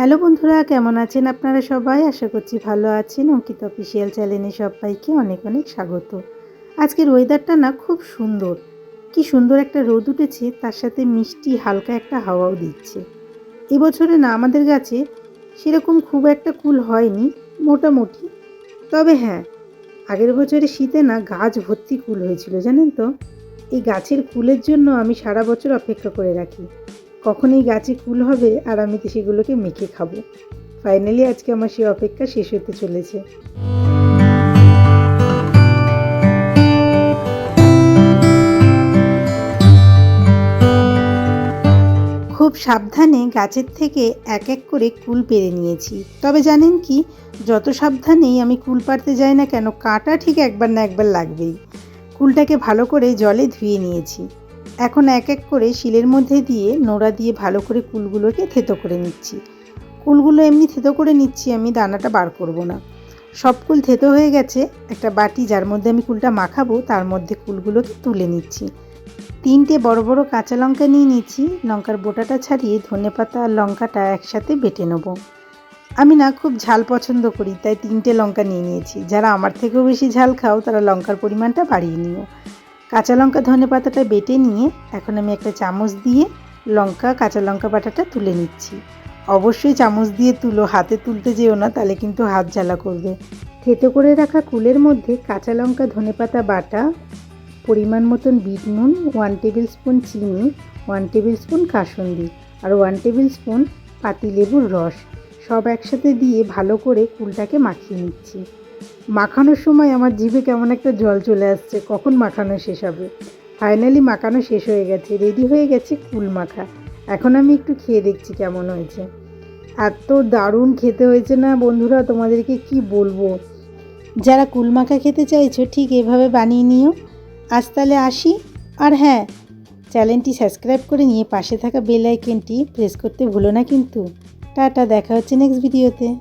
Hello বন্ধুরা, কেমন আছেন আপনারা সবাই? আশা করছি ভালো আছেন। অঙ্কিত অফিসিয়াল চ্যানেলে সবাইকে অনেক অনেক স্বাগত। আজকের ওয়েদারটা না খুব সুন্দর। কি সুন্দর একটা রোদ উঠেছে, তার সাথে মিষ্টি হালকা একটা হাওয়াও দিচ্ছে। এবছরে না আমাদের গাছে সেরকম খুব একটা কুল হয়নি, মোটামুটি। তবে হ্যাঁ আগের বছরে শীতে না গাছ ভর্তি কুল হয়েছিল, জানেন তো? এই গাছের কুলের জন্য আমি সারা বছর অপেক্ষা করে রাখি। কখন এই গাছে কুল হবে আর আমি তো সেগুলোকে মেখে খাব। ফাইনালি আজকে আমার সেই অপেক্ষা শেষ হতে চলেছে। খুব সাবধানে গাছের থেকে এক এক করে কুল পেরে নিয়েছি। তবে জানেন কি, যত সাবধানেই আমি কুল পারতে যাই না কেন, কাঁটা ঠিক একবার না একবার লাগবেই। কুলটাকে ভালো করে জলে ধুয়ে নিয়েছি। এখন এক এক করে শিলের মধ্যে দিয়ে নোড়া দিয়ে ভালো করে কুলগুলোকে থেতো করে নিচ্ছি। কুলগুলো এমনি থেতো করে নিচ্ছি, আমি দানাটা বার করব না। সব কুল থেতো হয়ে গেছে, একটা বাটি যার মধ্যে আমি কুলটা মাখাবো, তার মধ্যে কুলগুলোকে তুলে নিচ্ছি। তিনটে বড় বড় কাঁচা লঙ্কা নিয়ে নিচ্ছি, লঙ্কার বোটাটা ছাড়িয়ে ধনে পাতা আর লঙ্কাটা একসাথে বেটে নেব। আমি না খুব ঝাল পছন্দ করি, তাই তিনটে লঙ্কা নিয়ে নিয়েছি। যারা আমার থেকেও বেশি ঝাল খাও, তারা লঙ্কার পরিমাণটা বাড়িয়ে নিও। কাঁচা লঙ্কা, ধনে পাতাটা বেটে নিয়ে এখন আমি একটা চামচ দিয়ে লঙ্কা, কাঁচা লঙ্কা বাটাটা তুলে নিচ্ছি। অবশ্যই চামচ দিয়ে তুলো, হাতে তুলতে যেও না, তাহলে কিন্তু হাত জ্বালা করবে। থেতো করে রাখা কুলের মধ্যে কাঁচা লঙ্কা, ধনে পাতা বাটা, পরিমাণ মতন বিট নুন, ওয়ান টেবিল স্পুন চিনি, ওয়ান টেবিল স্পুন কাসুন্দি আর ওয়ান টেবিল স্পুন পাতিলেবুর রস। সব একসাথে দিয়ে ভালো করে কুলটাকে মাখিয়ে নিচ্ছি। মাখানোর সময় আমার জিভে কেমন একটা জল চলে আসছে। কখন মাখানো শেষ হবে? ফাইনালি মাখানো শেষ হয়ে গেছে। রেডি হয়ে গেছে কুল মাখা। এখন আমি একটু খেয়ে দেখছি কেমন হয়েছে। এত দারুণ খেতে হয়েছে না বন্ধুরা? তোমাদেরকে কি বলব? যারা কুল মাখা খেতে চাইছো, ঠিক এভাবে বানিয়ে নিও। আজ তাহলে আসি। আর হ্যাঁ চ্যানেলটি সাবস্ক্রাইব করে নিয়ে পাশে থাকা বেল আইকনটি প্রেস করতে ভুলো না কিন্তু। টাটা, দেখা হচ্ছে নেক্সট ভিডিওতে